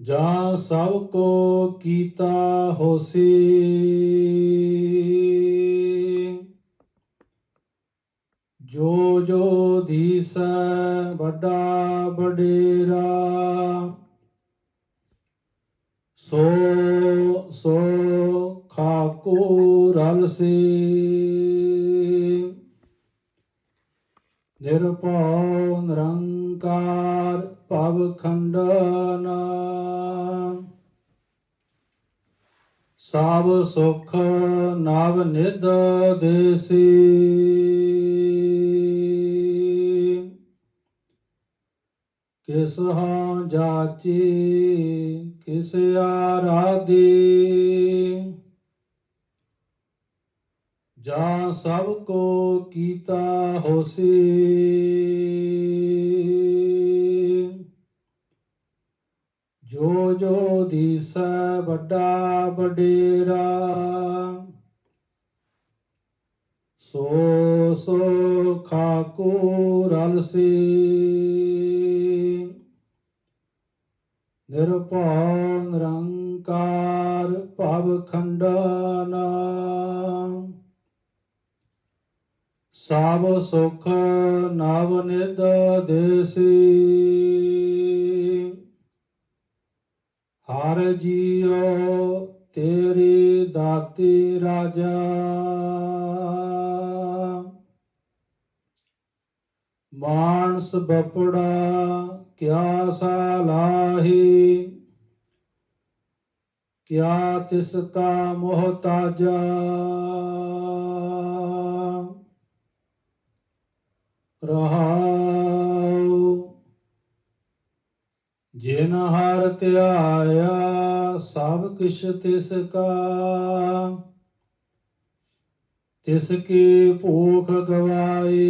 ਜਾਂ ਸਭ ਕੋ ਕੀਤਾ ਹੋਸੀ। ਜੋ ਜੋ ਦੀਸੈ ਵੱਡਾ ਵਡੇਰਾ, ਸੋ ਸੋ ਖਾਕੂ ਰਲਸੀ ਨਿਰਭਉ ਨਿਰੰਕਾਰ ਭਵ ਖੰਡਨਾ ਸਭ ਸੁਖ ਨਵ ਨਿਦ ਦੇਸੀ। ਕਿਸ ਹਾਂ ਜਾਚੀ, ਕਿਸ ਆਰਾਧੀ। ਜਾਂ ਸਭ ਕੋ ਕੀਤਾ ਹੋਸੀ। ਜੋ ਜੋ ਦੀਸੈ ਵੱਡਾ ਵਡੇਰਾ। ਸੋ ਸੋ ਖਾਕੂ ਰਲਸੀ। ਨਿਰਭਉ ਨਿਰੰਕਾਰ ਭਵ ਖੰਡਨਾ। ਸਭ ਸੁਖ ਨਵ ਨਿਦ ਦੇਸੀ। ਹਰ ਜੀਉ ਤੇਰੀ ਦਾਤੀ ਰਾਜਾ। ਮਾਨਸ ਬਪੜਾ ਕਿਆ ਸਾਲਾਹੀ ਕਿਆ ਤਿਸ ਕਾ ਮੁਹਤਾਜਾ ਰਹਾਉ ਜਿਨ ਹਰ ਧਿਆਇਆ, ਸਭ ਕਿਛ ਤਿਸ ਕਾ। ਤਿਸ ਕੀ ਭੂਖ ਗਵਾਈ।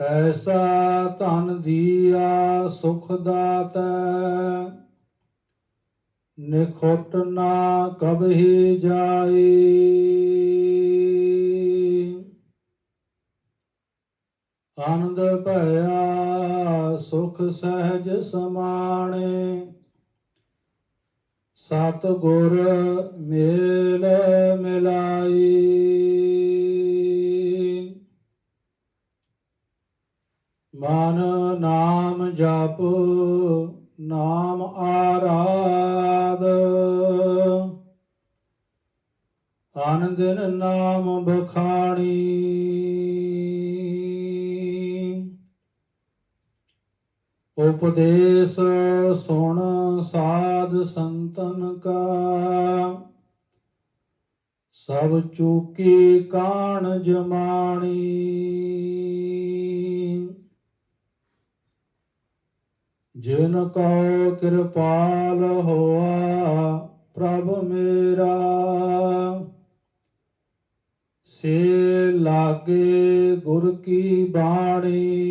ਐਸਾ ਧਨ ਦੀਆ ਸੁਖ ਦਾਤੈ, ਨਿਖੁੱਟ ਨਾ ਕਬਹੀ ਜਾਏ ਆਨੰਦ ਭਇਆ ਸੁਖ ਸਹਿਜ ਸਮਾਣੇ। ਸਤ ਗੁਰ ਮੇਲ ਮਿਲਾਈ। ਮਨ ਨਾਮ ਜਪ, ਨਾਮ ਆਰਾਧ। ਆਨੰਦਨ ਨਾਮ ਬਖਾਣੀ। ਉਪਦੇਸ਼ ਸੁਣ ਸਾਧ ਸੰਤਨ ਕਾ। ਸਭ ਚੂਕੀ ਕਾਣ ਜਮਾਣੀ। ਜਿਨ ਕੋ ਕਿਰਪਾਲ ਹੋਆ, ਪ੍ਰਭ ਮੇਰਾ। ਸੇ ਲਾਗੇ ਗੁਰ ਕੀ ਬਾਣੀ।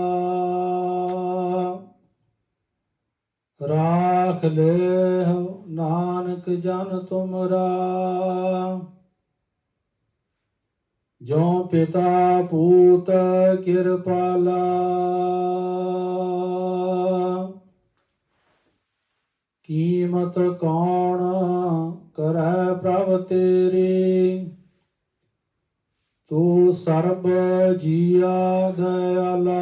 ਰਾਖ ਲੈ ਨਾਨਕ ਜਨ ਤੁਮਰਾ। ਜੋ ਪਿਤਾ ਪੂਤ ਕਿਰਪਾਲਾ ਕੀਮਤ ਕੌਣ ਕਰੈ ਪ੍ਰਭ ਤੇਰੀ? ਤੂੰ ਸਰਬ ਜੀਆ ਦਇਆਲਾ।